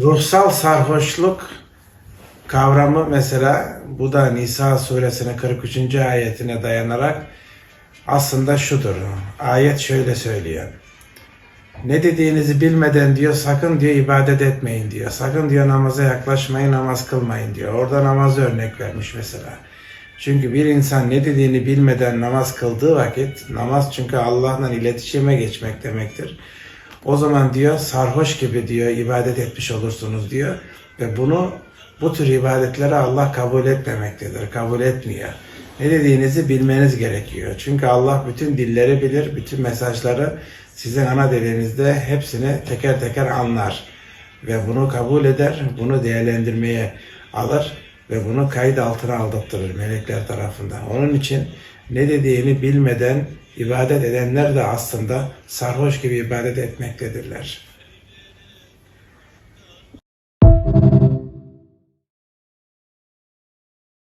Ruhsal sarhoşluk kavramı mesela bu da Nisa suresinin 43. ayetine dayanarak aslında şudur. Ayet şöyle söylüyor. Ne dediğinizi bilmeden diyor sakın diyor ibadet etmeyin diyor. Sakın diyor namaza yaklaşmayın, namaz kılmayın diyor. Orada namazı örnek vermiş mesela. Çünkü bir insan ne dediğini bilmeden namaz kıldığı vakit namaz çünkü Allah'la iletişime geçmek demektir. O zaman diyor sarhoş gibi diyor ibadet etmiş olursunuz diyor ve bunu bu tür ibadetleri Allah kabul etmemektedir. Kabul etmiyor. Ne dediğinizi bilmeniz gerekiyor. Çünkü Allah bütün dilleri bilir, bütün mesajları sizin ana dilinizde hepsini teker teker anlar ve bunu kabul eder, bunu değerlendirmeye alır ve bunu kayıt altına aldattırır melekler tarafından. Onun için ne dediğini bilmeden ibadet edenler de aslında sarhoş gibi ibadet etmektedirler.